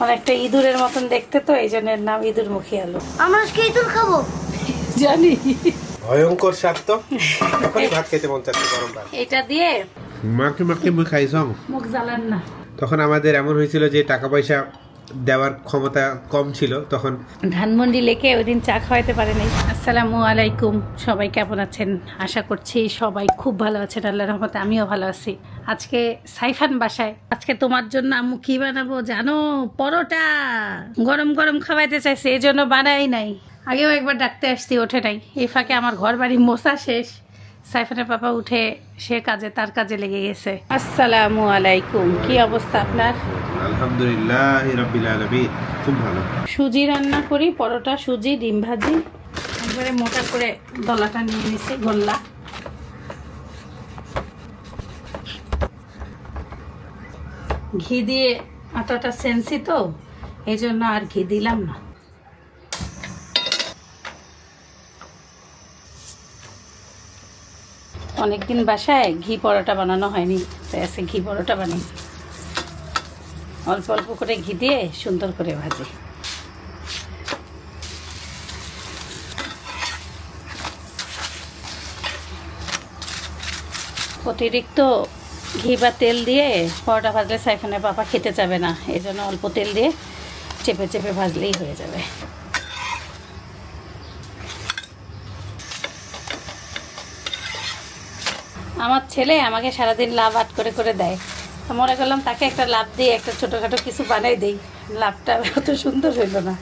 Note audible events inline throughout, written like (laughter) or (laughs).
অনেকটা ইঁদুরের মতন দেখতে তো এই জন্যের নাম ইঁদুর মুখী আলু। আমরা আজকে ইঁদুর খাব। (laughs) জানি। ভয়ঙ্কর স্বাদ তো। এখনই ভাত খেতে মন চাচ্ছে গরম ভাত। এটা দিয়ে মাকে মাকে মুখ খাইছ? মুখ জ্বালান না। তখন আমাদের এমন হয়েছিল যে টাকা পয়সা দেওয়ার ক্ষমতা কম ছিল, তখন ধানমন্ডি লেকে ওই দিন চা খাওয়াইতে পারেনি। আসসালামু আলাইকুম, সবাই কেমন আছেন? আশা করছি সবাই খুব ভালো আছেন আল্লাহ রহমতে আমিও ভালো আছি। আজকে সাইফান বাসায়। আজকে তোমার জন্য আম্মু কি বানাবো জানো? পরোটা! গরম গরম খাওয়াইতে চাইছে এই জন্য বানাই নাই। আগেও একবার ডাকতে আসছি, ওঠে নাই। এই ফাঁকে আমার ঘর বাড়ি মোসা শেষ। সাইফানের বাবা উঠে সে কাজে তার কাজে লেগে গেছে। আসসালামু আলাইকুম। কি অবস্থা আপনার? আলহামদুলিল্লাহ রাব্বিল আলামিন খুব ভালো। সুজি রান্না করি পরোটা সুজি ডিম ভাজি। একবারে মোটা করে দলাটা নিয়ে নিছি গোল্লা। ঘি দিয়ে আটাটা সেন্সি তো এই জন্য আর ঘি দিলাম না। অনেকদিন বাসায় ঘি পরোটা বানানো হয়নি, তাই আছে ঘি পরোটা বানাই। অল্প অল্প করে ঘি দিয়ে সুন্দর করে ভাজি। অতিরিক্ত ঘি বা তেল দিয়ে পরোটা ভাজলে সাইফানের পাপা খেতে যাবে না এই জন্য অল্প তেল দিয়ে চেপে চেপে ভাজলেই হয়ে যাবে। আমার ছেলে আমাকে সারাদিন লাভ আট করে করে দেয়। তো মনে করলাম তাকে একটা লাভ দিয়ে একটা ছোটোখাটো কিছু বানাই দিই। লাভটা অত সুন্দর হইল না।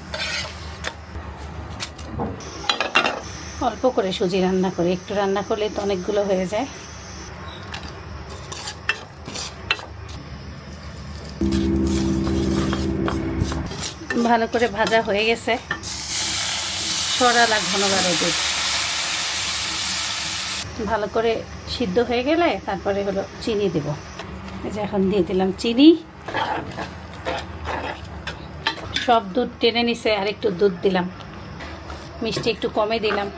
অল্প করে সুজি রান্না করি, একটু রান্না করলে তো অনেকগুলো হয়ে যায়। ভালো করে ভাজা হয়ে গেছে। সরালা ঘন রোদে ভালো করে সিদ্ধ হয়ে গেলে তারপরে হলো চিনি দেব। এই যে এখন দিয়ে দিলাম চিনি। সব দুধ টেনে নিছে, আর একটু দুধ দিলাম। মিষ্টি একটু কমে দিলাম।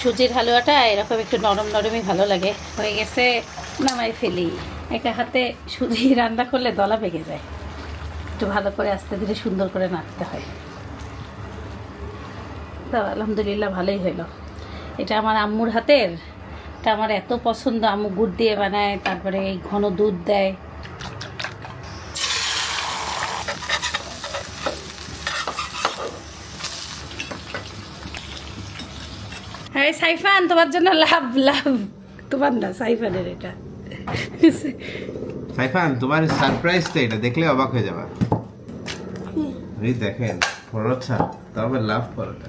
সুজির হালুয়াটা এরকম একটু নরম নরমই ভালো লাগে। হয়ে গেছে, নামাই ফেলি। একটা হাতে সুজি রান্না করলে দলা পেকে যায়। একটু ভালো করে আস্তে ধীরে সুন্দর করে নাড়তে হয়। তো আলহামদুলিল্লাহ ভালোই হইল এটা আমার আম্মুর হাতের। এটা আমার এত পছন্দ, আম্মু গুড় দিয়ে বানায়, তারপরে এই ঘন দুধ দেয়। হ্যাঁ সাইফান, তোমার জন্য লাভ লাভ। তোমার না, সাইফানের এটা। সাইফান, তোমার সারপ্রাইজ তো এটা, দেখলে অবাক হয়ে যাবে। এই দেখেন, পরোটা তবে লাভ পরোটা।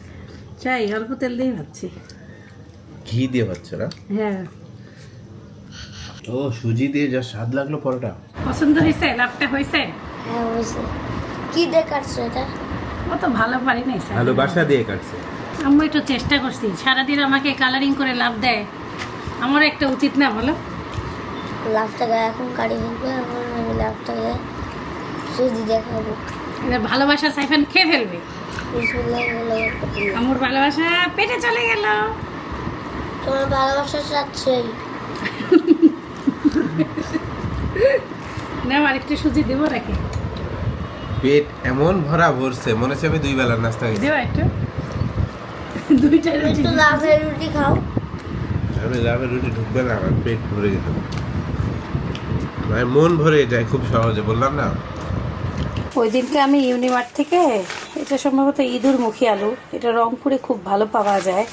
চাই অল্প তেল দিয়েই ভাবছি। ঘি দিয়ে হচ্ছে না? হ্যাঁ। ও সুজি দিয়ে যা স্বাদ লাগল পরোটা। পছন্দ হয়েছে? লাভটা হয়েছে? হ্যাঁ কি দেখাচ্ছ এটা? অত ভালো পারি নাই স্যার। ভালোবাসা দিয়ে কাটছে। আমি একটু চেষ্টা করছি। সারাদিন আমাকে কালারিং করে লাভ দেয়। আমার একটা উচিত না বলো? লাভটাকে এখন কাটি ফেলবে এখন আমি লাভটাকে সুজি দেখাবো। এবার ভালোবাসা সাইফান খেয়ে ফেলবে। আমার ভালোবাসা পেটে চলে গেল। তোমার ভালোবাসা চাচ্ছেই (laughs) না আর একটু সুজি দেবো নাকি? পেট এমন ভরা ভরছে মনে হচ্ছে আমি দুই বেলার নাস্তা খেয়েছি দেবো একটু। (laughs) দুইটা রুটি একটু লাভের রুটি খাও। আমি লাভের রুটি ঢুকবে না আমার পেট ভরে যেত মানে মন ভরে যায় খুব সহজে বললাম না? ওই দিনকে আমি ইউনিমার্ট থেকে, এটা সম্ভবত ইঁদুর মুখী আলু, এটা রংপুরে খুব ভালো পাওয়া যায়।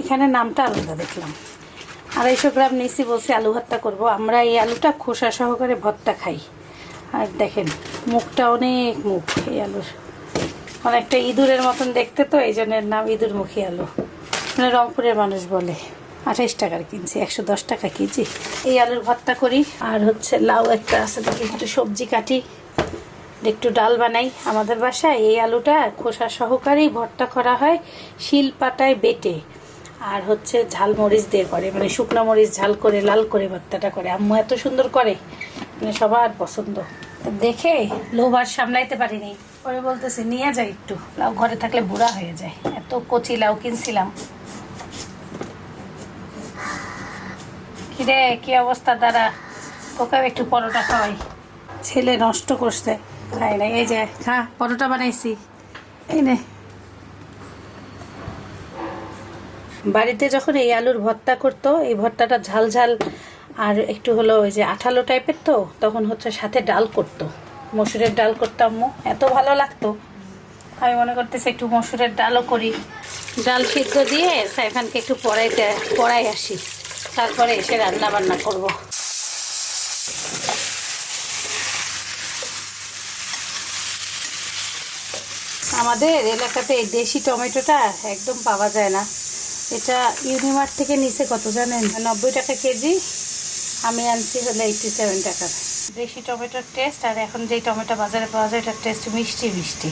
এখানে নামটা আলাদা দেখলাম। আড়াইশো গ্রাম নিয়েছি বলছি, আলু ভর্তা করব। আমরা এই আলুটা খোসা সহকারে ভর্তা খাই। আর দেখেন, মুখটা অনেক মুখ এই আলুর। অনেকটা ইঁদুরের মতন দেখতে তো, এই জন্যের নাম ইঁদুর মুখী আলু। মানে রংপুরের মানুষ বলে। আঠাইশ টাকার কিনছি, একশো দশ টাকা কেজি। এই আলুর ভর্তা করি। আর হচ্ছে লাউ একটা আছে, দেখি একটু সবজি কাটি। একটু ডাল বানাই। আমাদের বাসায় এই আলুটা খোসা সহকারেই ভর্তা করা হয়, শিল পাতায় বেটে। আর হচ্ছে ঝাল মরিচ দিয়ে করে মানে শুকনো মরিচ ঝাল করে, লাল করে ভর্তাটা করে। আম্মু এত সুন্দর করে মানে সবার পছন্দ। দেখে লোভ আর সামলাইতে পারিনি। পরে বলতেছি, নিয়ে যাই একটু। লাউ ঘরে থাকলে বুড়া হয়ে যায়। এত কচি লাউ কিনছিলাম। কিরে, কি অবস্থা দাদা ওকে একটু পরোটা খাওয়াই। ছেলে নষ্ট করছে। খাই না এই যে, খা, পরোটা বানাইছি। এই নে। বাড়িতে যখন এই আলুর ভর্তা করতো, এই ভর্তাটা ঝাল ঝাল, আর একটু হলো ওই যে আঠালো টাইপের তো, তখন হচ্ছে সাথে ডাল করতো। মসুরের ডাল করতাম মো এত ভালো লাগতো। আমি মনে করতেছি একটু মসুরের ডালও করি। ডাল সিদ্ধ দিয়ে সাইফানকে একটু পড়াইতে, পড়াই আসি। তারপরে এসে রান্না বান্না করব। আমাদের এলাকাতে এই দেশি টমেটোটা একদম পাওয়া যায় না। এটা ইউনিমার্ট থেকে নিচে কত জানেন? নব্বই টাকা কেজি। আমি আনছি হলো এইটটি সেভেন টাকা। দেশি টমেটোর টেস্ট আর এখন যেই টমেটো বাজারে পাওয়া যায়, এটার টেস্ট মিষ্টি মিষ্টি।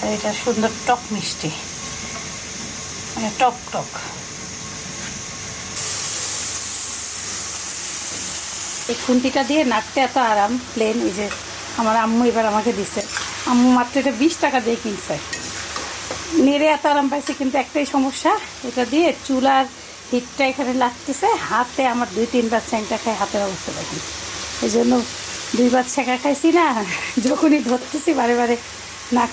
আর এটা সুন্দর টক মিষ্টি। মানে টক টক। এই খুন্তিটা দিয়ে নাড়তে এত আরাম প্লেন এই যে আমার আম্মু এবার আমাকে দিছে। আম্মু মাত্র এটা বিশ টাকা দিয়ে কিনছে। নেড়ে এত আরাম পাইছে, কিন্তু একটাই সমস্যা, এটা দিয়ে চুলার হিটটা এখানে লাগতেছে, হাতে আমার দুই তিনবার চ্যাংটা খাই, হাতের অবস্থা দেখি এই জন্য দুইবার ছেঁকা খাইছি না, যখনই ধরতেছি, বারে বারে নাক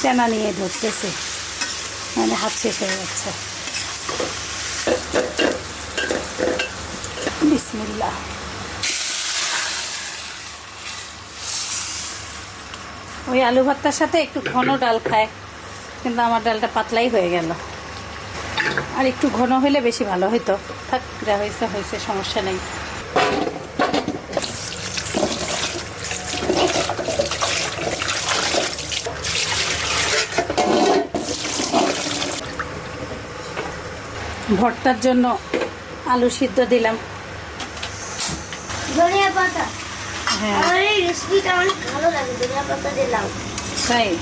চেনা নিয়ে ধরতেছি। মানে হাত শেষ হয়ে যাচ্ছে। বিসমিল্লা ওই আলু ভর্তার সাথে একটু ঘন ডাল খায়, কিন্তু আমার ডালটা পাতলাই হয়ে গেল। আর একটু ঘন হলে বেশি ভালো হইতো। থাক, যা হয়েছে হয়েছে, সমস্যা নেই। ভর্তার জন্য আলু সিদ্ধ দিলাম। ধনিয়া পাতা। হ্যাঁ। রেসিপিটা অনেক ভালো লাগে ধনিয়া পাতা দিলাম তাই?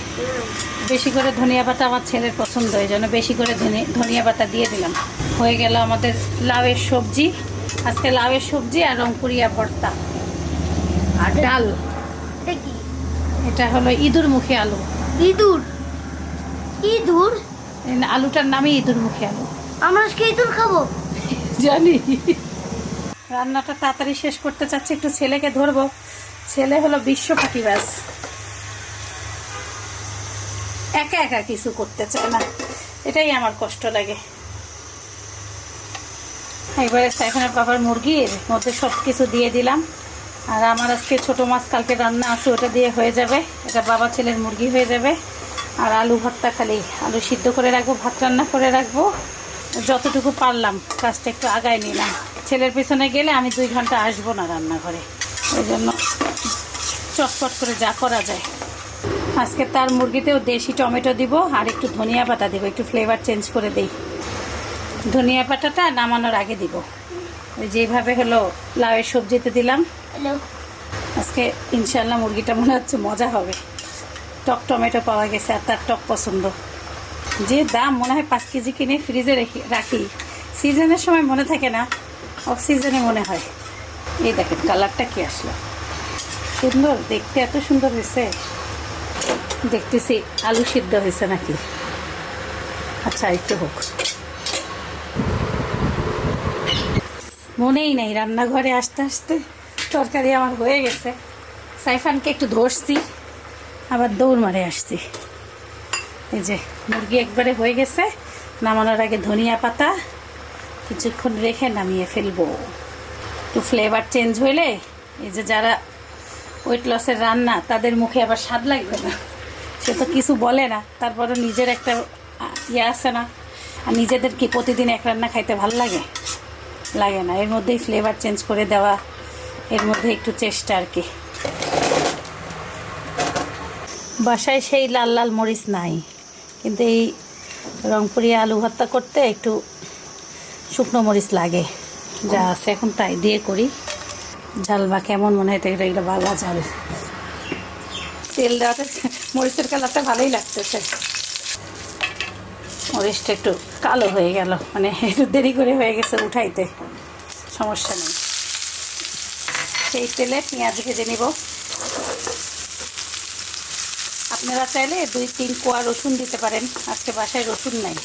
বেশি করে ধনিয়া পাতা আমার ছেলের পছন্দ এই জন্য বেশি করে ধনে- ধনিয়া পাতা দিয়ে দিলাম। হয়ে গেল আমাদের লাউয়ের সবজি। আজকে লাউয়ের সবজি আর রংপুরিয়া ভর্তা। আর ডাল। এটা হলো ইঁদুর মুখী আলু। ইঁদুর? ইঁদুর? আলুটার নামই ইঁদুর মুখী আলু। আমরা আজকে ইঁদুর খাব। জানি। রান্নাটা তাড়াতাড়ি শেষ করতে চাচ্ছি, একটু ছেলেকে ধরবো। ছেলে হলো বিশ্ব পাখিবাজ একা একা কিছু করতে চায় না। এটাই আমার কষ্ট লাগে। এবারে সাইফানের বাবার মুরগির মধ্যে সব কিছু দিয়ে দিলাম। আর আমার আজকে ছোট মাছ, কালকে রান্না আছে, ওটা দিয়ে হয়ে যাবে। এটা বাবা ছেলের মুরগি হয়ে যাবে। আর আলু ভর্তা খালি। আলু সিদ্ধ করে রাখব, ভাত রান্না করে রাখব। যতটুকু পারলাম, কাজটা একটু আগায় নিলাম। ছেলের পেছনে গেলে আমি দুই ঘণ্টা আসব না রান্নাঘরে। ওই জন্য চটপট করে যা করা যায়। আজকে তার মুরগিতেও দেশি টমেটো দিব আর একটু ধনিয়া পাতা দেবো একটু ফ্লেভার চেঞ্জ করে দিই। ধনিয়া পাতাটা নামানোর আগে দিব। ওই যেভাবে হলো লাউয়ের সবজিতে দিলাম। আজকে ইনশাল্লাহ মুরগিটা মনে হচ্ছে মজা হবে। টক টমেটো পাওয়া গেছে আর তার টক পছন্দ। যে দাম মনে হয় পাঁচ কেজি কিনে ফ্রিজে রেখে রাখি। সিজনের সময় মনে থাকে না অফ সিজনে মনে হয়। এই দেখেন কালারটা কি আসলো? সুন্দর, দেখতে এত সুন্দর হয়েছে। দেখতেছি আলু সিদ্ধ হয়েছে নাকি? আচ্ছা একটু হোক। মনেই নেই রান্নাঘরে আসতে আসতে তরকারি আমার হয়ে গেছে। সাইফানকে একটু ধরছি, আবার দৌড় মারে আসছি। এই যে, মুরগি একবারে হয়ে গেছে, নামানোর আগে ধনিয়া পাতা কিছুক্ষণ রেখে নামিয়ে ফেলব। একটু ফ্লেভার চেঞ্জ হইলে এই যে যারা ওয়েট লসের রান্না, তাদের মুখে আবার স্বাদ লাগবে না। সে তো কিছু বলে না। তারপরে নিজের একটা ইয়ে আছে না। আর নিজেদের কি প্রতিদিন এক রান্না খাইতে ভালো লাগে? লাগে না। এর মধ্যেই ফ্লেভার চেঞ্জ করে দেওয়া, এর মধ্যে একটু চেষ্টা আর কি। বাসায় সেই লাল লাল মরিচ নাই। কিন্তু এই রংপুরি আলু ভর্তা করতে একটু শুকনো মরিচ লাগে, যা আছে। এখন তাই দিয়ে করি। ঝাল বা কেমন মনে হয়, এটা এগুলো বালা ঝাল। তেল দেওয়াতে মরিচের কালারটা ভালোই লাগতেছে। মরিচটা একটু কালো হয়ে গেল মানে একটু দেরি করে হয়ে গেছে উঠাইতে। সমস্যা নেই। সেই তেলে পেঁয়াজ ভেজে নিব। আপনারা চাইলে দুই তিন কোয়া রসুন দিতে পারেন। আজকে বাসায় রসুন নাই।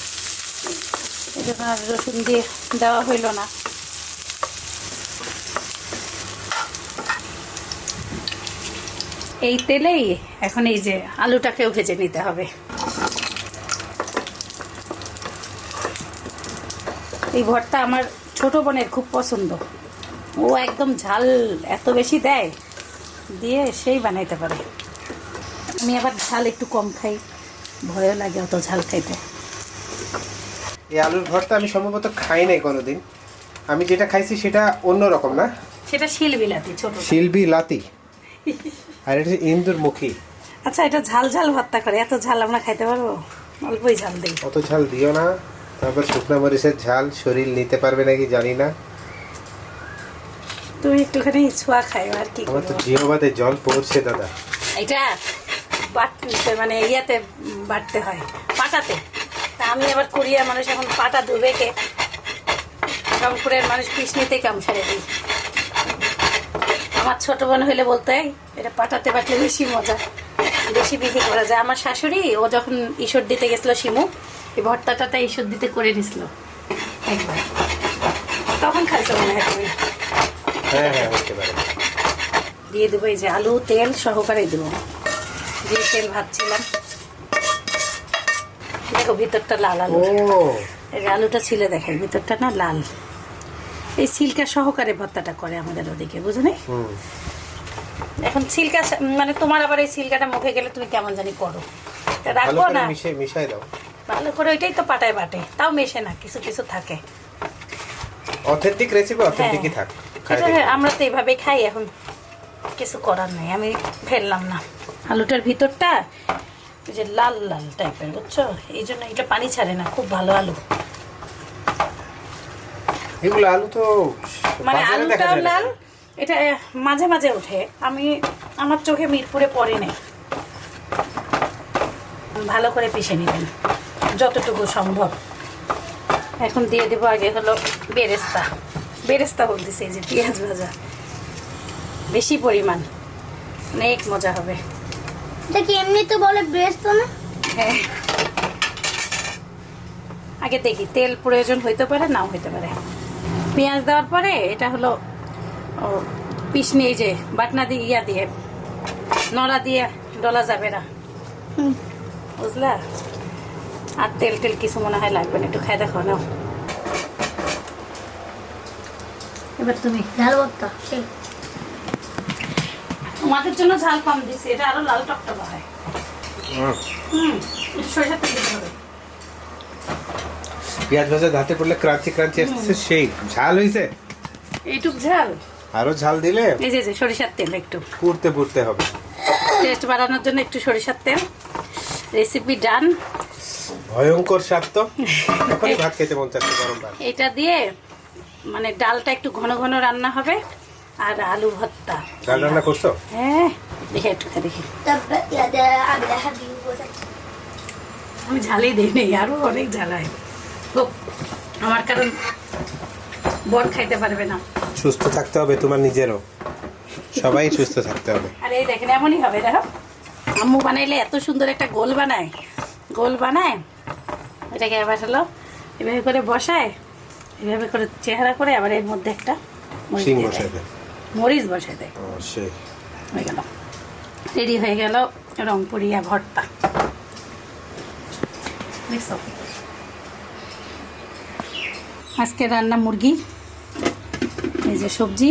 আর রসুন দিয়ে দেওয়া হইল না। এই তেলেই এখন এই যে আলুটাকেও ভেজে নিতে হবে। এই ভর্তা আমার ছোট বোনের খুব পছন্দ। ও একদম ঝাল এত বেশি দেয়, দিয়ে সেই বানাইতে পারে। আমি আবার ঝাল একটু কম খাই, ভয়ও লাগে অত ঝাল খাইতে। এই আলুর ভর্তা আমি সম্ভবত খাই নাই কোনোদিন। আমি যেটা খাইছি সেটা অন্য রকম না? সেটা শিলবি লাতি ছোট শিলবি লাতি? আর এটা হচ্ছে ইন্দুর মুখী। আচ্ছা এটা ঝাল ঝাল ভর্তা করে এত ঝাল আমরা খাইতে পারব? অল্পই ঝাল দিই। অত ঝাল দিও না। তারপর শুকনো মরিচের ঝাল শরীর নিতে পারবে নাকি জানি না। তুমি একটুখানি ছোঁয়া খাই আর কি আমার তো। জিহবাতে জল পড়ছে দাদা। এটা বাটতে মানে ইয়াতে বাটতে হয় পাটাতে। তা আমি আবার কোরিয়া মানুষ এখন পাটা ধুবেকে রংপুরের মানুষ পিসনিতে কাম ছেড়ে দিই আমার ছোট বোন হইলে বলতে এটা পাটাতে বাটলে বেশি মজা বেশি বিক্রি করা যায়। আমার শাশুড়ি ও যখন ঈশ্বর দিতে গেছিল শিমু এই ভর্তাটাতে ঈশ্বর দিতে করে নিছিল। একবার। তখন খাইছো মনে হয় তুমি? হ্যাঁ হ্যাঁ হতে পারে। দিয়ে দেবো এই যে আলু তেল সহকারে দেবো। যে তেল ভাজছিলাম। দেখো ভিতরটা লাল আলু। এই আলুটা ছিলে দেখাই ভিতরটা না লাল। এই সিল্কা সহকারে ভর্তাটা করে আমাদের ওদিকে বুঝো? এখন সিল্কা মানে তোমার আবার এই সিল্কাটা মুখে গেলে তুমি কেমন জানি করো। রাখব না। মিশে মিশাই দাও। ভালো করে ওইটাই তো পাটায় বাটে তাও মেশে না কিছু কিছু থাকে। অথেন্টিক রেসিপি অথেন্টিকই থাক দেখি। আমরা তো এইভাবেই খাই এখন কিছু করার নেই আমি ফেললাম না। আলুটার ভিতরটা ওই যে লাল লাল টাইপের বুঝছ? এই জন্য এটা পানি ছাড়ে না খুব ভালো আলু। এগুলো আলু তো মানে আলুটাও লাল এটা মাঝে মাঝে ওঠে। আমি আমার চোখে মিরপুরে পড়ে নেই। ভালো করে পিষে নেবেন যতটুকু সম্ভব। এখন দিয়ে দেবো আগে হলো বেরেস্তা। বেরেস্তা বলতেছে এই যে পেঁয়াজ ভাজা। বেশি পরিমাণ অনেক মজা হবে। এটা কি এমনি বলে ব্রেস্ট তো না? হ্যাঁ। আগে দেখি তেল প্রয়োজন হইতে পারে নাও হইতে পারে। পেঁয়াজ দেওয়ার পরে এটা হলো ও, পিসনি এই যে বাটনা দিয়ে ইয়া দিয়ে নড়া দিয়ে ডলা যাবে না। বুঝলা? আর তেল টেল কিছু মনে হয় লাগবে না একটু খাই দেখো নাও। এবার তুমি ঝাল সেই। তোমাদের জন্য ঝাল কম দিছি এটা আরও লাল টকটকা হয়। হুম। হুম সরিষার তেল দিতে হবে। পেঁয়াজ ভাজা ধাতে পড়লে ক্রাঞ্চি ক্রাঞ্চি আসছে সেই ঝাল হইছে? এইটুক ঝাল? আরও ঝাল দিলে? এই যে সরিষার তেল একটু। পুড়তে পুড়তে হবে। টেস্ট বাড়ানোর জন্য একটু সরিষার তেল। Recipe done. ভয়ঙ্কর স্বাদ তো। (laughs) এখনই ভাত খেতে মন চাচ্ছে গরম ভাত। এটা দিয়ে মানে ডালটা একটু ঘন ঘন রান্না হবে। আর আলু ভর্তা। ডাল রান্না করছ? হ্যাঁ দেখে একটু দেখি। আমি ঝালই দিই নেই আরও অনেক ঝাল হয়। আমার কারণ বর খাইতে পারবে না। সুস্থ থাকতে হবে তোমার নিজেরও। সবাই সুস্থ থাকতে হবে। আর এই দেখেন এমনই হবে দেখো। আম্মু বানাইলে এত সুন্দর একটা গোল বানায়। গোল বানায় এটাকে এবার হলো এভাবে করে বসায় এভাবে করে চেহারা করে আবার এর মধ্যে একটা মরিচ মরিচ বসায় দেয় হয়ে গেল। রেডি হয়ে গেল রংপুরিয়া ভর্তা। আজকে রান্না মুরগি এই যে সবজি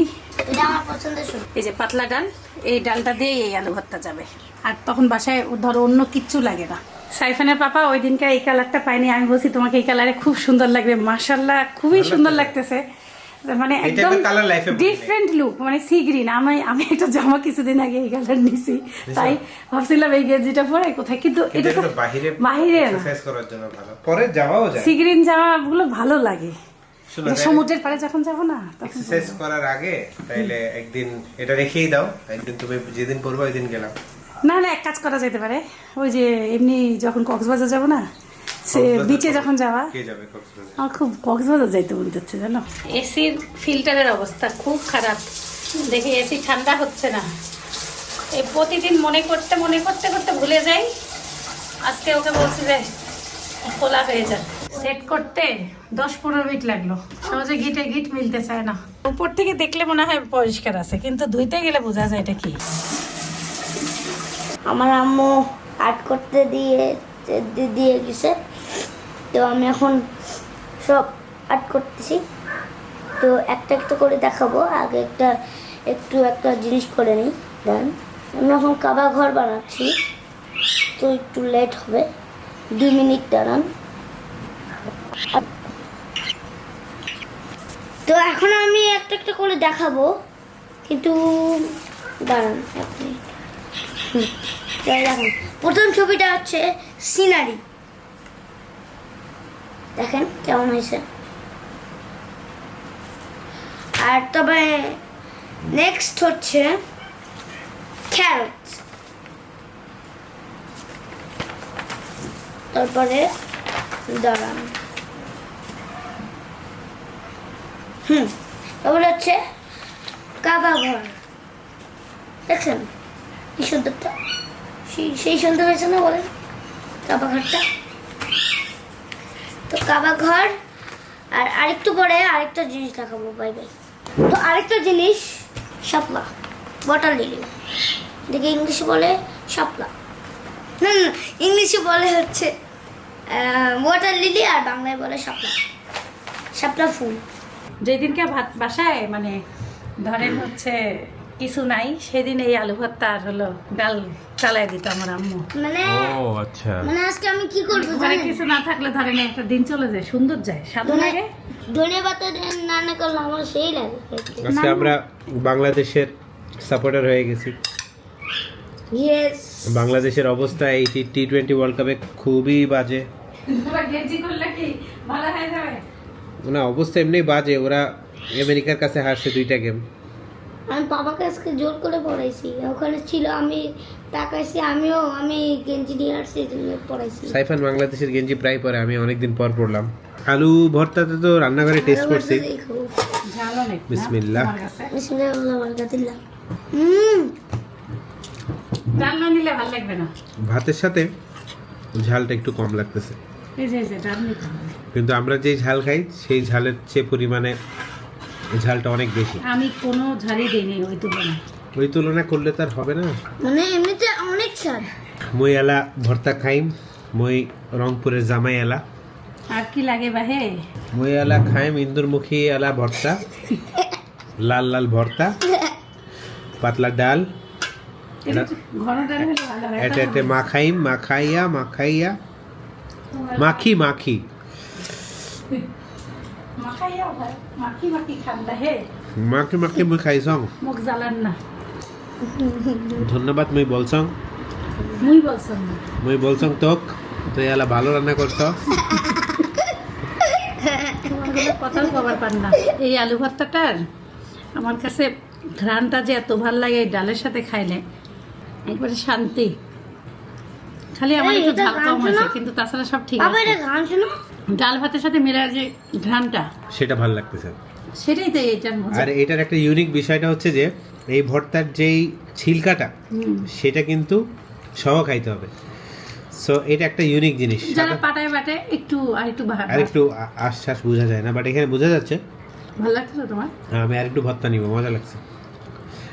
এটা আমার পছন্দের সবজি। এই যে পাতলা ডাল এই ডালটা দিয়ে এই আলু ভর্তা যাবে। আর তখন বাসায় ধরো অন্য কিচ্ছু লাগে না। সাইফানের পাপা ওই দিনকে এই কালারটা পাইনি আমি বলছি তোমাকে এই কালারে খুব সুন্দর লাগবে মাশাল্লাহ খুবই সুন্দর লাগতেছে। মানে একদম। ডিফারেন্ট লুক মানে সি গ্রিন আমি আমি একটা জামা কিছুদিন আগে এই কালার নিছি। তাই ভাবছিলাম এই গেঞ্জিটা পরে কোথায় কিন্তু এটা তো এক্সারসাইজ করার জন্য ভালো। পরে যায়। সি গ্রিন জামাগুলো ভালো লাগে। সমুদ্রের পাড়ে যখন যাব না এক্সারসাইজ করার আগে তাইলে একদিন এটা রেখেই দাও। একদিন তুমি যেদিন ওই দিন গেলাম। না না এক কাজ করা যেতে পারে। ওই যে এমনি যখন কক্সবাজার যাব না সে বিচে যখন যাওয়া? কে যাবে কক্সবাজার? আমার খুব কক্সবাজার যাইতে মনে হচ্ছে জানো? এসির ফিল্টারের অবস্থা খুব খারাপ। দেখি এসি ঠান্ডা হচ্ছে না। এই প্রতিদিন মনে করতে মনে করতে করতে ভুলে যাই। আজকে ওকে বলছি যে খোলা হয়ে যায় সেট করতে দশ পনেরো মিনিট লাগল। সহজে গিটে গিট মিলতে চায় না। উপর থেকে দেখলে মনে হয় পরিষ্কার আছে কিন্তু ধুইতে গেলে বোঝা যায় এটা কি। আমার আম্মু আর্ট করতে দিয়ে দিয়ে গেছে তো আমি এখন সব আর্ট করতেছি। তো একটা একটা করে দেখাবো। আগে একটা, একটু একটা জিনিস করে নিই, দেন। আমি এখন কাবা ঘর বানাচ্ছি। তো একটু লেট হবে। দুই মিনিট দাঁড়ান। তো এখন আমি একটা একটা করে দেখাবো। কিন্তু দাঁড়ান তাই দেখুন। প্রথম ছবিটা হচ্ছে সিনারি। দেখেন কেমন হয়েছে। আর তবে নেক্সট হচ্ছে ক্যারট তারপরে দাঁড়ান হুম তারপরে হচ্ছে কাবা ঘর দেখছেন কি সুন্দরটা। সেই সেই সুন্দর হয়েছে না বলেন? কাবা ঘরটা। তো কাবা ঘর, আর আরেকটু পরে আরেকটা জিনিস দেখাবো বাই বাই তো আরেকটা জিনিস, শাপলা ওয়াটার লিলি দেখে ইংলিশে বলে শাপলা। না না ইংলিশে বলে হচ্ছে ওয়াটার লিলি আর বাংলায় বলে শাপলা। শাপলা ফুল। যেদিনকে ভাত বাসায় মানে ধরেন হচ্ছে কিছু নাই সেদিন এই আলু ভর্তা আর হলো ডাল চালাই দিত আমার আম্মু। মানে ও আচ্ছা। মানে আজকে আমি কি করব ঘরে কিছু না থাকলে ধরেন একটা দিন চলে যায় সুন্দর যায় সাধু লাগে। ধনে পাতা রান্না করলে আমার সেই লাগে। আজকে আমরা বাংলাদেশের সাপোর্টার হয়ে গেছি। ইয়েস বাংলাদেশের অবস্থা এই টি টোয়েন্টি ওয়ার্ল্ড কাপে খুবই বাজে। গেঞ্জি করলে কি ভালো হয়ে যাবে? না অবস্থা এমনি বাজে ওরা আমেরিকার কাছে হারছে দুইটা গেম আমি বাবাকে আজকে জোর করে পড়াইছি। ওখানে ছিল আমি তাকাইছি আমিও আমি গেঞ্জি নিয়ে আসছি পড়াইছি। সাইফান বাংলাদেশের গেঞ্জি প্রায় পরে আমি অনেকদিন পর পড়লাম। আলু ভর্তাতে তো রান্নাঘরে টেস্ট করছি। বিসমিল্লাহ। বিসমিল্লাহ বরকাতুল্লাহ। হুম। ডাল নিলে ভালো লাগবে না? ভাতের সাথে ঝালটা একটু কম লাগতেছে। যে যে। কিন্তু আমরা যেই ঝাল খাই সেই ঝালের চেয়ে পরিমাণে ঝালটা অনেক বেশি। আমি কোনো ঝালই দিইনি ওই তুলনায়। ওই তুলনা করলে তার হবে না? মানে এমনিতে অনেক স্বাদ। মই এলা ভর্তা খাইম মই রংপুরের জামাই এলা। আর কি লাগে বাহে? মই এলা খাইম ইন্দুরমুখী এলা ভর্তা লাল লাল ভর্তা পাতলা ডাল। এটা এটে মাখাইম মাখাইয়া মাখাইয়া। মাখি মাখি। মাখাইয়া হয় মাখি মাখি খান্দা হে মাখি মাখি মুই খাইছং মুখ জ্বালান না ধন্যবাদ মুই বলছং মুই বলছেন না মুই বলছং তোক তুই এলা ভালো রান্না করছ কথাও কবার পান না এই আলু ভর্তাটার আমার কাছে ঘ্রাণটা যে এত ভালো লাগে এই ডালের সাথে খাইলে একবারে শান্তি খালি আমার একটু ঝাল কম হয়েছে কিন্তু তাছাড়া সব ঠিক আছে ডাল ভাতের সাথে মেলার যে ঘ্রাণটা। সেটা ভালো লাগতেছে। সেটাই তো এটার মজা। আর এটার একটা ইউনিক বিষয়টা হচ্ছে যে এই ভর্তার যেই ছিলকাটা সেটা কিন্তু সহ খাইতে হবে। সো এটা একটা ইউনিক জিনিস। যারা পাটায় বাটে একটু আর একটু আর একটু আশ্বাস বোঝা যায় না বাট এখানে বোঝা যাচ্ছে। ভালো লাগছে তো তোমার? আমি আর একটু ভর্তা নিব মজা লাগছে।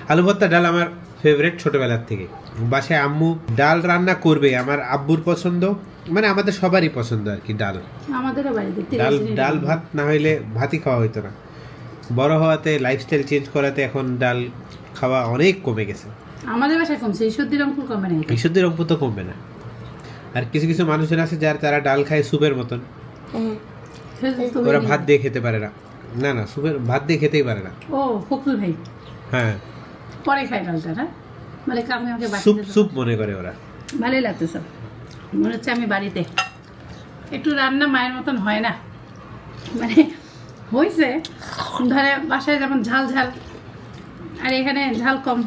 আলু ভর্তা ডাল আমার ফেভারিট ছোটবেলার থেকে। বাসায় আম্মু ডাল রান্না করবে আমার আব্বুর পছন্দ। মানে আমাদের সবারই পছন্দ আর কি ডাল। আমাদেরও বাড়িতে ডাল ডাল ভাত না হইলে ভাতই খাওয়া হইতো না। বড় হওয়াতে লাইফস্টাইল চেঞ্জ করাতে এখন ডাল খাওয়া অনেক কমে গেছে। আমাদের বাসায় কমছে ঈশ্বরদী রংপুর কমে নাই। বিশুদ্ধের অঙ্ক তো কমবে না। আর কিছু কিছু মানুষের আছে যার তারা ডাল খায় স্যুপের মতন। হ্যাঁ। ওরা ভাত দিয়ে খেতে পারে না। না না স্যুপের ভাত দিয়ে খেতেই পারে না। ও ফখরুল ভাই। হ্যাঁ। পরে খাই ডালটা না? মানে আমি আমাকে স্যুপ স্যুপ মনে করে ওরা। ভালোই লাগতেছে। মনে হচ্ছে আমি বাড়িতে। একটু রান্না মায়ের মতন হয় না। মানে হয়েছে ধরে বাসায় যেমন ঝাল ঝাল আর এখানে ঝাল কম।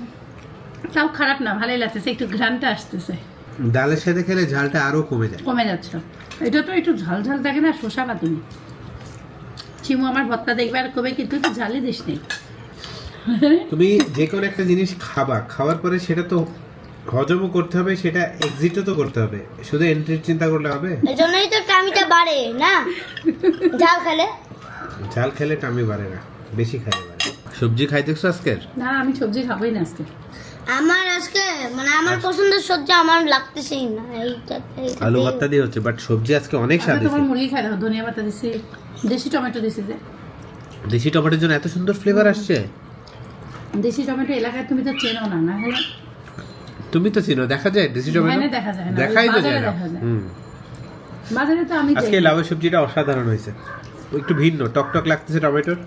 তাও খারাপ না ভালোই লাগতেছে একটু ঘ্রানটা আসতেছে। ডালের সাথে খেলে ঝালটা আরও কমে যায়। কমে যাচ্ছে। এটা তো একটু ঝাল ঝাল থাকে না শোষা বা তুমি। চিমু আমার ভত্তা দেখবে আর কবে কিন্তু একটু ঝালই দিস নেই তুমি যে কোনো একটা জিনিস খাবা খাওয়ার পরে সেটা তো হজমও করতে হবে সেটা এক্সিটও তো করতে হবে। শুধু এন্ট্রির চিন্তা করলে হবে? এই জন্যই তো টামিটা বাড়ে না? ঝাল খেলে? ঝাল খেলে টামি বাড়ে না বেশি খাইলে বাড়ে। সবজি খাইতেছো আজকের? না আমি সবজি খাবোই না আজকে। আমার আজকে মানে আমার পছন্দের সবজি আমার লাগতেছেই না এইটা আলু ভর্তা দিয়ে হচ্ছে বাট সবজি আজকে অনেক স্বাদ আমি তোমার মুরগি খাই দেখো ধনিয়া পাতা দিছি দেশি টমেটো দিছি যে। দেশি টমেটোর জন্য এত সুন্দর ফ্লেভার আসছে। দেশি টমেটো এলাকায় তুমি তো চেনো না না হলে? তুমি তো চিনো দেখা যায় দেশি টমেটো? দেখা যায় না, দেখাই তো যায় না। হুম। বাজারে তো আমি আজকে। লাউয়ের সবজিটা অসাধারণ হয়েছে। একটু ভিন্ন টক টক লাগতেছে টমেটোর।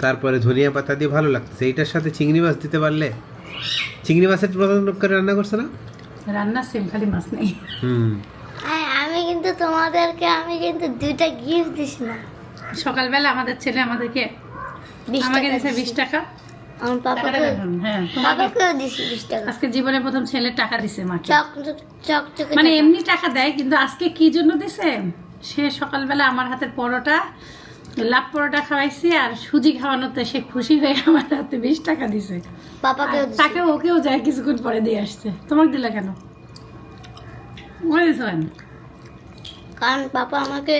তারপরে ধনিয়া পাতা দিয়ে ভালো লাগতেছে। এইটার সাথে চিংড়ি মাছ দিতে পারলে চিংড়ি মাছের প্রধান করে রান্না করছে না? রান্না সেম খালি মাছ নেই। হুম। আমি কিন্তু তোমাদেরকে আমি কিন্তু দুইটা গিফট দিছিলাম। সকালবেলা আমাদের ছেলে আমাদেরকে আমাকে দিয়েছে বিশ টাকা। আমার পাপাকে হ্যাঁ। পাপাকেও দিছি টাকা? আজকে জীবনে প্রথম ছেলে টাকা দিছে মাকে। চক চক চক মানে এমনি টাকা দেয় কিন্তু আজকে কি জন্য দিছে? সে সকালবেলা আমার হাতের পরোটা লাভ পরোটা খাওয়াইছি আর সুজি খাওয়ানোতে সে খুশি হয়ে আমার হাতে বিশ টাকা দিছে। দিছি? তাকে ওকেও যায় কিছুক্ষণ পরে দিয়ে আসছে। তোমাকে দিলে কেন? কারণ পাপা আমাকে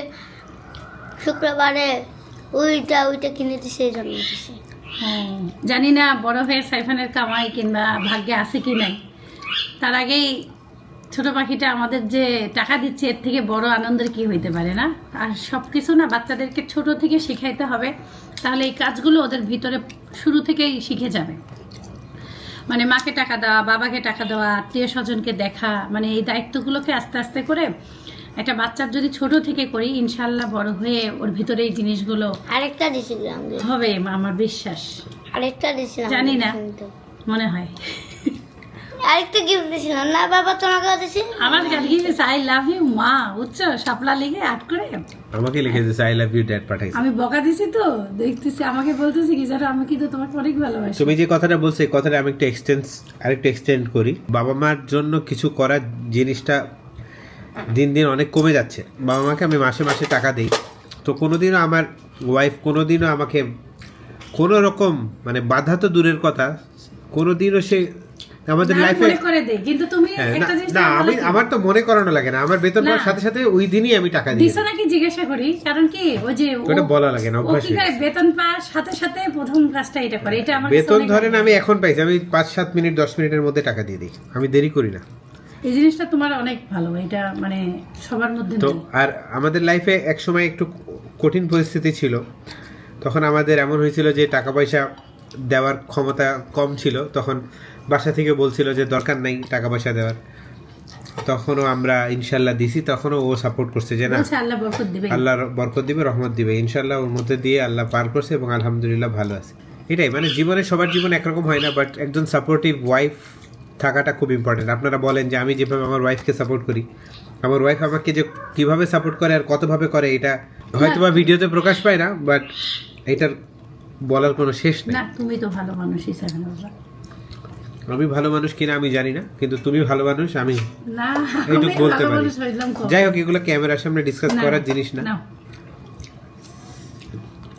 শুক্রবারে ওইটা ওইটা কিনে দিছে এই জন্য দিছে। জানি না বড় হয়ে সাইফানের কামাই কিংবা ভাগ্যে আছে কি নাই। তার আগেই ছোট পাখিটা আমাদের যে টাকা দিচ্ছে, এর থেকে বড় আনন্দের কি হইতে পারে না? আর সব কিছু না বাচ্চাদেরকে ছোট থেকে শিখাইতে হবে। তাহলে এই কাজগুলো ওদের ভিতরে শুরু থেকেই শিখে যাবে। মানে মাকে টাকা দেওয়া, বাবাকে টাকা দেওয়া, আত্মীয় স্বজনকে দেখা মানে এই দায়িত্বগুলোকে আস্তে আস্তে করে একটা বাচ্চার যদি ছোট থেকে করি ইনশাল্লাহ বড় হয়ে ওর ভিতরে এই জিনিসগুলো আরেকটা দিছিলাম gift। হবে আমার বিশ্বাস। আরেকটা দিছিলাম জানি না। মনে হয়। আরেকটা গিফট দিছিলাম। না বাবা তোমাকেও দিছি? আমার গাড়ি গিয়েছে আই লাভ ইউ মা বুঝছ? শাপলা লিখে আট করে। আমাকে লিখে দিয়েছে আই লাভ ইউ ড্যাড পাঠাইছে। আমি বকা দিছি তো দেখতেছি আমাকে বলতেছি কি জানো আমি কিন্তু তোমাকে অনেক ভালোবাসি। তুমি যে কথাটা বলছো এই কথাটা আমি একটু এক্সটেন্স আরেকটু এক্সটেন্ড করি। বাবা মার জন্য কিছু করার জিনিসটা দিন দিন অনেক কমে যাচ্ছে। বাবা মাকে আমি মাসে মাসে টাকা দিই। তো কোনোদিনও আমার ওয়াইফ কোনোদিনও আমাকে কোনো রকম মানে বাধা তো দূরের কথা কোনোদিনও সে আমাদের লাইফে মনে কিন্তু তুমি হ্যাঁ, না একটা জিনিস না আমি আমার তো মনে করানো লাগে না। আমার বেতন পাওয়ার। সাথে সাথে ওই দিনই আমি টাকা দিই। দিছো নাকি জিজ্ঞাসা করি কারণ কি ওই যে ওটা বলা লাগে না, অভ্যাস। বেতন পাওয়ার সাথে সাথে প্রথম কাজটা এটা করে? এটা আমার বেতন ধরেন আমি এখন পাইছি আমি পাঁচ সাত মিনিট দশ মিনিটের মধ্যে টাকা দিয়ে দিই। আমি দেরি করি না। এই জিনিসটা তোমার অনেক ভালো এটা মানে সবার মধ্যে তো আর আমাদের লাইফে এক সময় একটু কঠিন পরিস্থিতি ছিল। তখন আমাদের এমন হয়েছিল যে টাকা পয়সা দেওয়ার ক্ষমতা কম ছিল। তখন বাসা থেকে বলছিল যে দরকার নাই টাকা পয়সা দেওয়ার। তখনও আমরা ইনশাল্লাহ দিছি তখনও ও সাপোর্ট করছে যে না আল্লাহ বরকত দিবে আল্লাহ বরকত দিবে রহমত দিবে। ইনশাল্লাহ ওর মধ্যে দিয়ে আল্লাহ পার করছে এবং আলহামদুলিল্লাহ ভালো আছে। এটাই মানে জীবনে সবার জীবন একরকম হয় না বাট একজন সাপোর্টিভ ওয়াইফ থাকাটা খুব ইম্পর্টেন্ট আপনারা বলেন যে আমি যেভাবে আমার ওয়াইফকে সাপোর্ট করি আমার ওয়াইফ আমাকে যে কীভাবে সাপোর্ট করে আর কতভাবে করে এটা হয়তো বা ভিডিওতে প্রকাশ পায় না বাট এটার বলার কোনো শেষ নেই। না তুমি তো ভালো মানুষই আমি ভালো মানুষ কিনা আমি জানি না কিন্তু তুমি ভালো মানুষ আমি এইটুকু বলতে পারি? যাই হোক এগুলো ক্যামেরার সামনে ডিসকাস করার জিনিস না।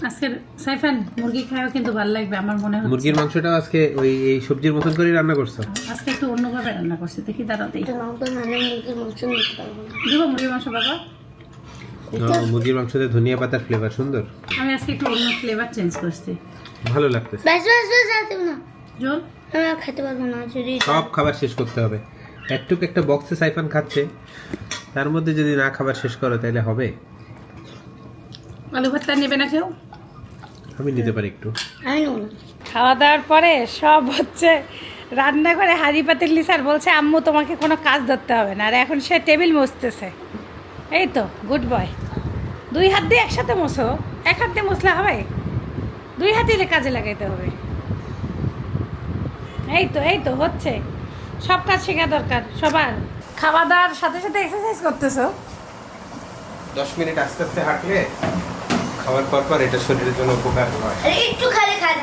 আজকের সাইফান মুরগি খায়ও কিন্তু ভালো লাগবে আমার মনে হচ্ছে। মুরগির মাংসটাও আজকে ওই এই সবজির মতন করে রান্না করছ? আজকে একটু অন্যভাবে রান্না করছি দেখি মাংস নিতে দিব মুরগির মাংস বাবা? মুরগির মাংসতে ধনিয়া পাতার ফ্লেভার সুন্দর। আমি আজকে একটু অন্য ফ্লেভার চেঞ্জ করছি। ভালো লাগতেছে। ব্যাস ব্যাস ব্যাস আর না। জল? আমি খেতে পারব না যদি সব খাবার শেষ করতে হবে। একটুক একটা বক্সে সাইফান খাচ্ছে। তার মধ্যে যদি না খাবার শেষ করো তাহলে হবে। আলু ভর্তা নেবে না কেউ? আমি নিতে পারি একটু। আমি নেব না। খাওয়া দাওয়ার পরে সব হচ্ছে রান্না করে হাঁড়ি পাতিল লিসার বলছে আম্মু তোমাকে কোনো কাজ ধরতে হবে না। আর এখন সে টেবিল মুছতেছে। এই তো গুড বয়। দুই হাত দিয়ে একসাথে মোছো এক হাত দিয়ে মশলা হবে? দুই হাত দিয়ে কাজে লাগাইতে হবে। এই তো এই তো হচ্ছে। সব কাজ শেখা দরকার সবার। খাওয়া দাওয়ার সাথে সাথে এক্সারসাইজ করতেছো? দশ মিনিট আস্তে আস্তে হাঁটলে খাওয়ার পর পর এটা শরীরের জন্য উপকার হয়। একটু খালে খাই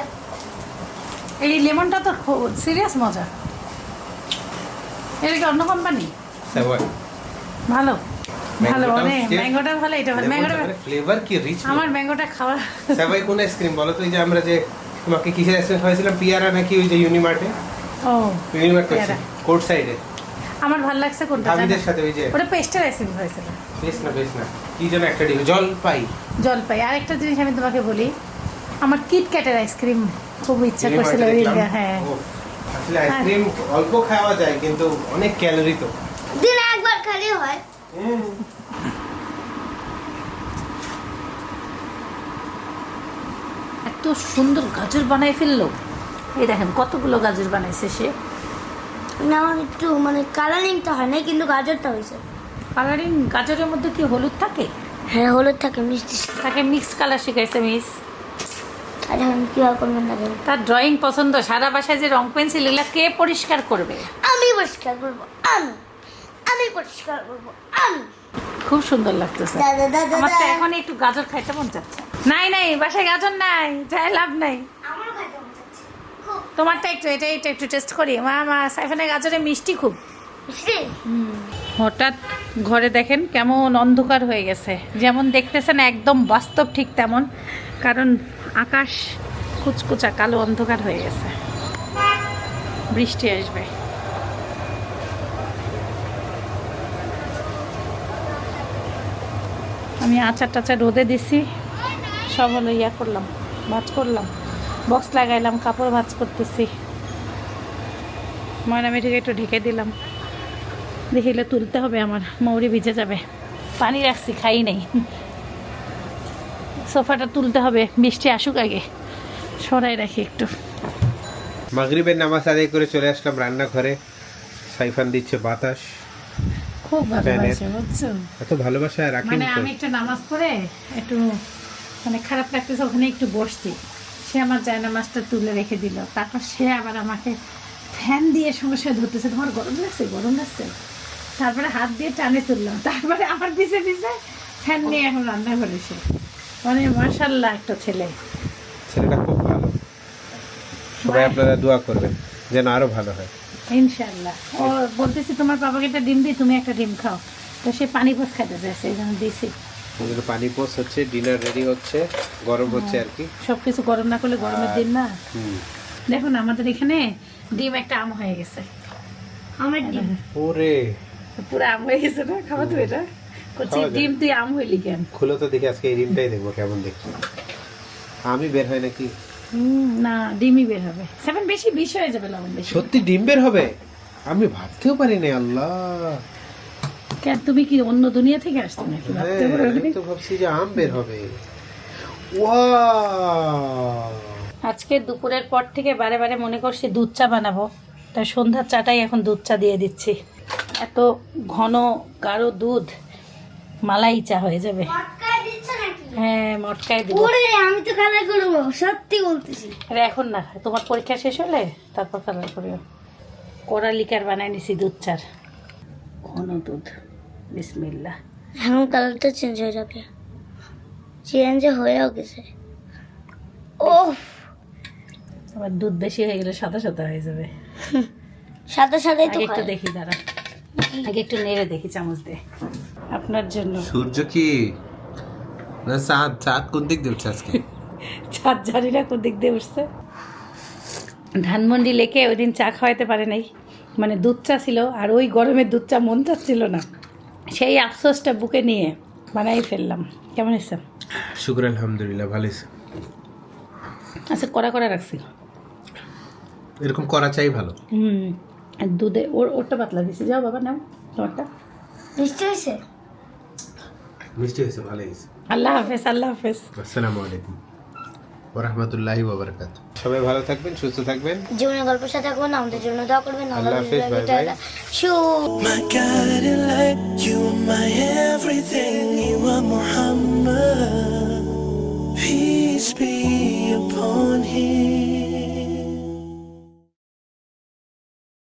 এই লেমনটা তো খুব সিরিয়াস মজা। এটা কি অন্য কোম্পানি সেভয় ভালো। ভালো মানে ম্যাঙ্গোটা ভালো এটা ভালো। ম্যাঙ্গোটা ফ্লেভার কি রিচ আমার ম্যাঙ্গোটা খাওয়া সেভয় কোন আইসক্রিম বলো তো এই যে আমরা যে তোমাকে কিসের আইসক্রিম খাওয়াইছিলাম? পিয়ারা নাকি ওই যে ইউনিমার্টে ও ইউনিমার্ট কোর্ট সাইডে আমার ভালো লাগছে কোনটা জানো? সাথে ওই যে ওটা পেস্টের আইসক্রিম হয়েছিল। বেশ না বেশ না। কি যেন একটা ডিম জলপাই জলপাই। আরেকটা জিনিস আমি তোমাকে বলি আমার কিটক্যাটের আইসক্রিম খুব ইচ্ছা করছিল ওই। হ্যাঁ। আসলে আইসক্রিম অল্প খাওয়া যায় কিন্তু অনেক ক্যালোরি তো। দিন একবার খালি হয়। এত সুন্দর গাজর বানাই ফেলল। এই দেখেন কতগুলো গাজর বানাইছে সে। না আমার একটু মানে কালারিংটা হয় না কিন্তু গাজরটা হয়েছে। কালারিং গাজরের মধ্যে কি হলুদ থাকে? হ্যাঁ হলুদ থাকে মিষ্টি তাকে মিক্স কালার শিখাইছে মিস আর এখন কীভাবে করবেন না তার ড্রয়িং পছন্দ সারা বাসায় যে রং পেন্সিল এগুলো কে পরিষ্কার করবে? আমি পরিষ্কার করব আমি আমি পরিষ্কার করব আমি। খুব সুন্দর লাগতেছে। দাদা দাদা আমার তো এখন একটু গাজর খাইতে মন চাচ্ছে। নাই নাই বাসায় গাজর নাই যাই লাভ নাই আমারও খাইতে মন চাচ্ছে খুব তোমারটা একটু এটা এটা একটু টেস্ট করি। মা মা সাইফানের গাজরে মিষ্টি খুব। হঠাৎ ঘরে দেখেন কেমন অন্ধকার হয়ে গেছে। যেমন দেখতেছেন একদম বাস্তব ঠিক তেমন কারণ আকাশ কুচকুচা কালো অন্ধকার হয়ে গেছে। বৃষ্টি আসবে। আমি আচার টাচার রোদে দিছি সব হলো ইয়া করলাম ভাজ করলাম। বক্স লাগাইলাম কাপড় ভাজ করতেছি। ময়নামিঠিকে একটু ঢেকে দিলাম। দেখিলে তুলতে হবে আমার মৌরি ভিজে যাবে। পানি রাখছি খাই নেই। সোফাটা তুলতে হবে বৃষ্টি আসুক আগে সরাই রাখি একটু। মাগরিবের নামাজ আদায় করে চলে আসলাম রান্নাঘরে। সাইফান দিচ্ছে বাতাস। খুব ভালোবাসে বুঝছ? এত ভালোবাসা রাখি মানে আমি একটু নামাজ পড়ে একটু মানে খারাপ লাগতেছে ওখানে একটু বসছি। সে আমার যায় নামাজটা তুলে রেখে দিল। তারপর সে আবার আমাকে ফ্যান দিয়ে সঙ্গে সঙ্গে ধরতেছে। তোমার গরম লাগছে? গরম লাগছে? তারপরে হাত দিয়ে টানে তুললাম। তারপরে আমার পিছে পিছে ফ্যান নিয়ে এখন রান্না করেছে মানে মার্শাল্লাহ একটা ছেলে। ছেলেটা খুব ভালো। সবাই আপনারা দোয়া করবেন যেন আরও ভালো হয়। ইনশাল্লাহ ও বলতেছি তোমার বাবাকে একটা ডিম দিই তুমি একটা ডিম খাও। তো সে পানি পোষ খাইতে চাইছে এই জন্য দিছি। ওদের পানি পোস হচ্ছে ডিনার রেডি হচ্ছে গরম হচ্ছে আর কি। সব কিছু গরম না করলে গরমের দিন না? হুম। দেখুন আমাদের এখানে ডিম একটা আম হয়ে গেছে। আমার ডিম? ওরে। পুরো আম হয়ে গেছে না? খাওয়া তো এটা। করছি ডিম তুই আম হইলি কেন? খুলো তো দেখি আজকে এই ডিমটাই দেখব কেমন দেখি। আমি বের হয় নাকি? হুম, না ডিমই বের হবে। সেভেন বেশি বিষ হয়ে যাবে লবণ বেশি। সত্যি ডিম বের হবে? আমি ভাবতেও পারি না আল্লাহ। কেন তুমি কি অন্য দুনিয়া থেকে আসছো নাকি? হ্যাঁ, ভাবতে পারো আমি তো ভাবছি যে আম বের হবে। আজকে দুপুরের পর থেকে বারে বারে মনে করছি দুধ চা বানাবো। তাই সন্ধ্যার চাটাই এখন দুধ চা দিয়ে দিচ্ছি। এত ঘন গাঢ় দুধ মালাই চা হয়ে যাবে। মটকায় দিচ্ছ নাকি? হ্যাঁ মটকায় দিব। আমি তো কালার করব সত্যি বলতেছি। আরে এখন না তোমার পরীক্ষা শেষ হলে তারপর কালার করিও কড়া লিকার বানাই নিছি দুধ চার। ঘন দুধ। বিসমিল্লা এখন কালারটা চেঞ্জ হয়ে যাবে। চেঞ্জ হয়েও গেছে। ও আবার দুধ বেশি হয়ে গেলে সাদা সাদা হয়ে যাবে। সাথে সাথে তো একটু দেখি দাঁড়া। আগে একটু নেড়ে দেখি চামচ দিয়ে। আপনার জন্য। সূর্য কি? না চাঁদ চাঁদ কোন দিক দিয়ে উঠছে আজকে? চার জানিনা কোন দিক দিয়ে উঠছে? ধানমন্ডি লেকে ওই দিন চা খাওয়াইতে পারে নাই। মানে দুধ চা ছিল আর ওই গরমের দুধ চা মন চাচ্ছিল না। সেই আফসোসটা বুকে নিয়ে বানাই ফেললাম। কেমন হয়েছে? শুক্র আলহামদুলিল্লাহ ভালো হয়েছে। আচ্ছা কড়া কড়া রাখছি। এরকম করা চাই ভালো। হুম আর দুধে ওর ওরটা পাতলা দিছি। যাও বাবা নাও তোমারটা। মিষ্টি হয়েছে? মিষ্টি হয়েছে ভালো হয়েছে। আল্লাহ হাফেজ আল্লাহ হাফেজ। আসসালামু আলাইকুম। ওরহমতুল্লাহি ওবরকাত সবাই ভালো থাকবেন সুস্থ থাকবেন জীবনের গল্পের সাথে থাকুন আমাদের জন্য দোয়া করবেন আল্লাহ হাফেজ বাই বাই শু My God, I like. Peace be upon him.